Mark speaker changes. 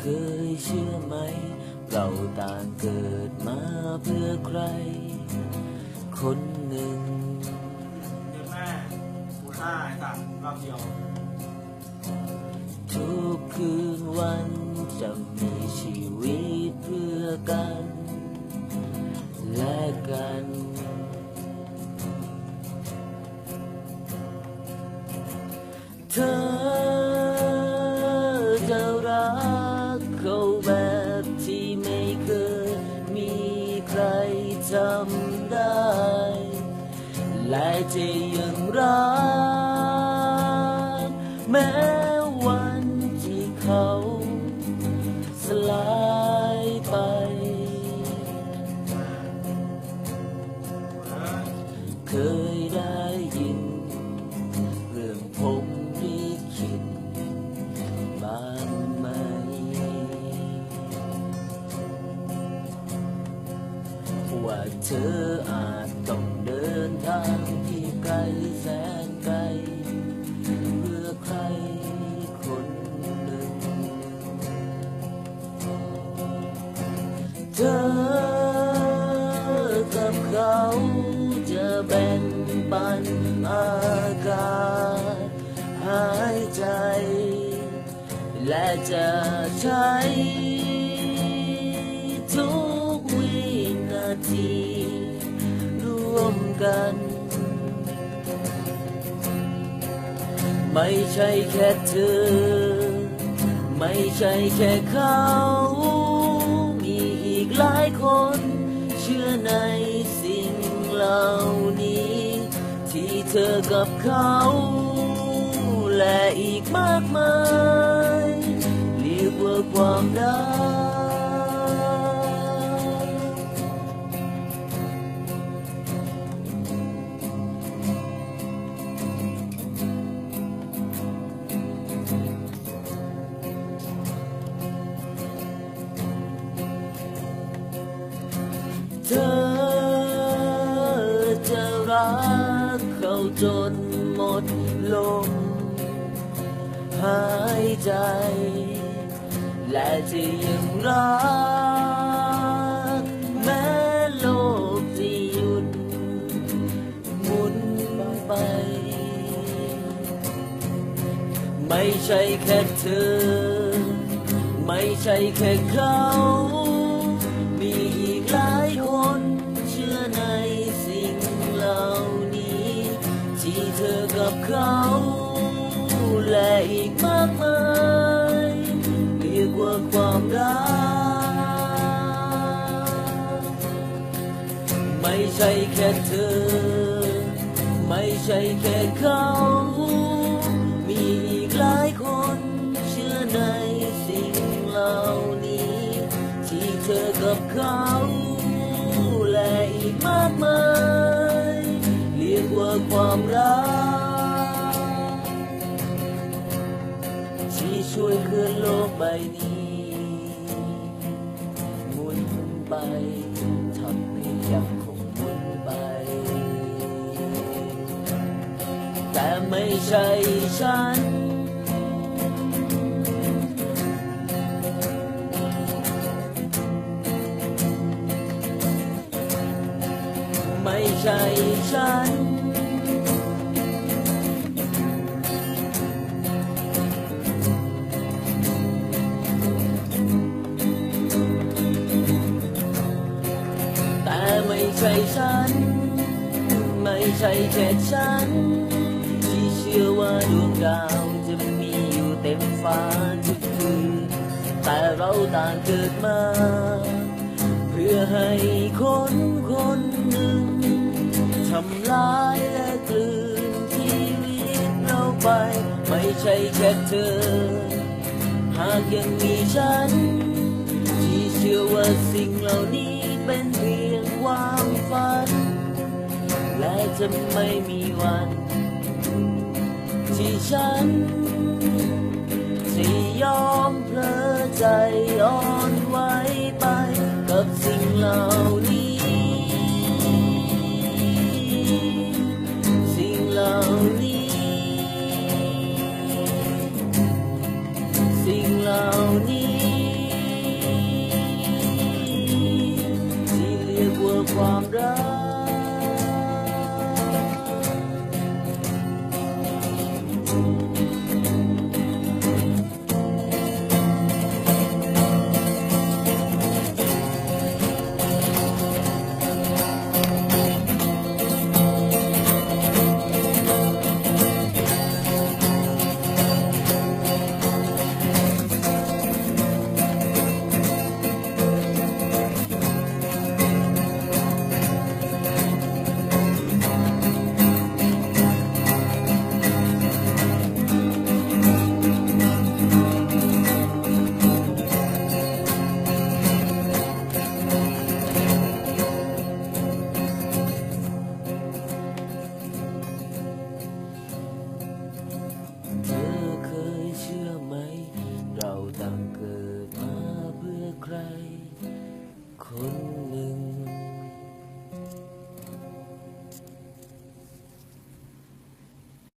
Speaker 1: เคยเชื่อไหม เราต่างเกิดมาเพื่อใคร คนหนึ่ง
Speaker 2: เด็กแม่กูฆ่าไอ้สัตว์รอบเดียว
Speaker 1: ทุกคืนวันจะมีชีวิตเพื่อกัน และกัน จะยังรักแม้วันที่เขาสลายไป เคยได้ยิน เรื่องผมลิขิตบ้างไหม ว่าเธอ เขาจะแบ่งปันอากาศหายใจ และจะใช้ทุกวินาทีร่วมกัน ไม่ใช่แค่เธอ ไม่ใช่แค่เขามีอีกหลายคนเชื่อใน ล่านี้ ที่เธอกับเขา และอีกมากมายเรียกว่าความรัก รักเขาจนหมดลมหายใจ และจะยังรัก แม้โลกจะหยุดหมุนไป ไม่ใช่แค่เธอ ไม่ใช่แค่เขามี เธอกับเขา และอีกมากมายเรียกว่าความรัก ไม่ใช่แค่เธอ ไม่ใช่แค่เขา มีอีกหลายคนเชื่อในสิ่งเหล่านี้ ที่เธอกับเขา และอีกมากมาย ความรัก ที่ช่วยเคลื่อนโลกใบนี้หมุนไปทำให้ยังคงหมุนไป แต่ไม่ใช่ฉัน ไม่ใช่ฉัน ใช่แค่ฉัน ที่เชื่อว่าดวงดาวจะมีอยู่เต็มฟ้าทุกคืนแต่เราต่างเกิดมา เพื่อให้คนคนหนึ่งทำลายและกลืนชีวิตเราไป ไม่ใช่แค่เธอ หากยังมีฉัน ที่เชื่อว่าสิ่งเหล่านี้เป็นเพียงความฝัน จะไม่มีวัน ที่ฉันจะยอมเพลอใจอ่อนไหวไปกับสิ่งเหล่า